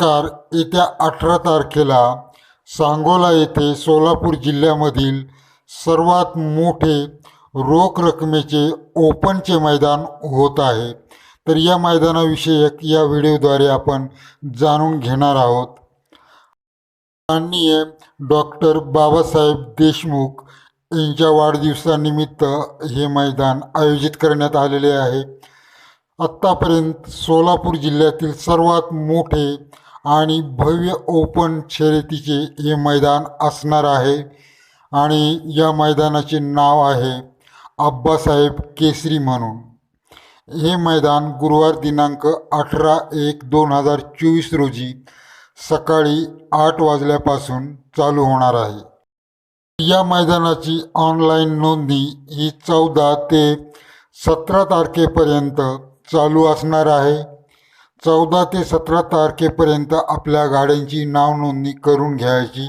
सरकार येत्या अठरा तारखेला सांगोला येथे सोलापूर जिल्ह्यामधील सर्वात मोठे रोख रकमेचे ओपनचे मैदान होत आहे. तर या मैदानाविषयक या व्हिडिओद्वारे आपण जाणून घेणार आहोत. माननीय डॉक्टर बाबासाहेब देशमुख यांच्या वाढदिवसानिमित्त हे मैदान आयोजित करण्यात आलेले आहे. आत्तापर्यंत सोलापूर जिल्ह्यातील सर्वात मोठे आणि भव्य ओपन शर्यतीचे हे मैदान असणार आहे. आणि या मैदानाचे नाव आहे अब्बासाहेब केसरी म्हणून. हे मैदान गुरुवार दिनांक अठरा एक दोन हजार चोवीस रोजी सकाळी आठ वाजल्यापासून चालू होणार आहे. या मैदानाची ऑनलाईन नोंदणी ही चौदा ते सतरा तारखेपर्यंत चालू असणार आहे. चौदा ते सतरा तारखेपर्यंत आपल्या गाड्यांची नावनोंदणी करून घ्यायची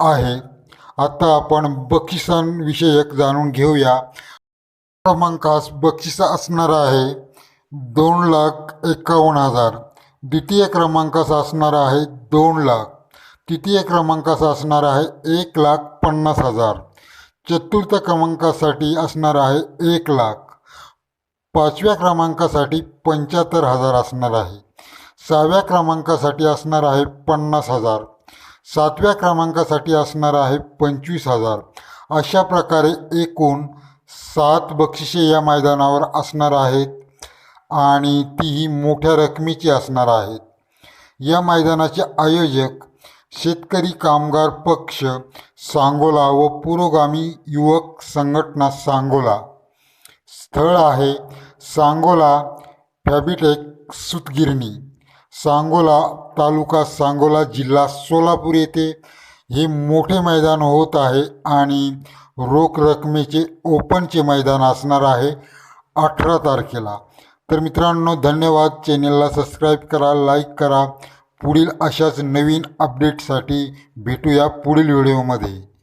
आहे. आता आपण बक्षिसांविषयक जाणून घेऊया. क्रमांकास बक्षीस असणार आहे दोन लाख एकावन्न हजार. द्वितीय क्रमांकास असणार आहे दोन लाख. तृतीय क्रमांकास असणार आहे एक लाख पन्नास हजार. चतुर्थ क्रमांकासाठी असणार आहे एक लाख. पाचव्या क्रमांकासाठी पंच्याहत्तर हजार असणार आहे. सहाव्या क्रमांकासाठी असणार आहे पन्नास हजार. सातव्या क्रमांकासाठी असणार आहे पंचवीस हजार. अशा प्रकारे एकूण सात बक्षिसे या मैदानावर असणार आहेत आणि तीही मोठ्या रकमेची असणार आहेत. या मैदानाचे आयोजक शेतकरी कामगार पक्ष सांगोला व पुरोगामी युवक संघटना सांगोला. स्थळ आहे सांगोला फॅबिटेक सुतगिरणी. सांगोला तालुका सांगोला जिल्हा सोलापूर येथे हे मोठे मैदान होत आहे आणि रोख रकमेचे ओपनचे मैदान असणार आहे अठरा तारखेला. तर मित्रांनो धन्यवाद. चॅनेलला सबस्क्राईब करा लाईक करा. पुढील अशाच नवीन अपडेटसाठी भेटूया पुढील व्हिडिओमध्ये.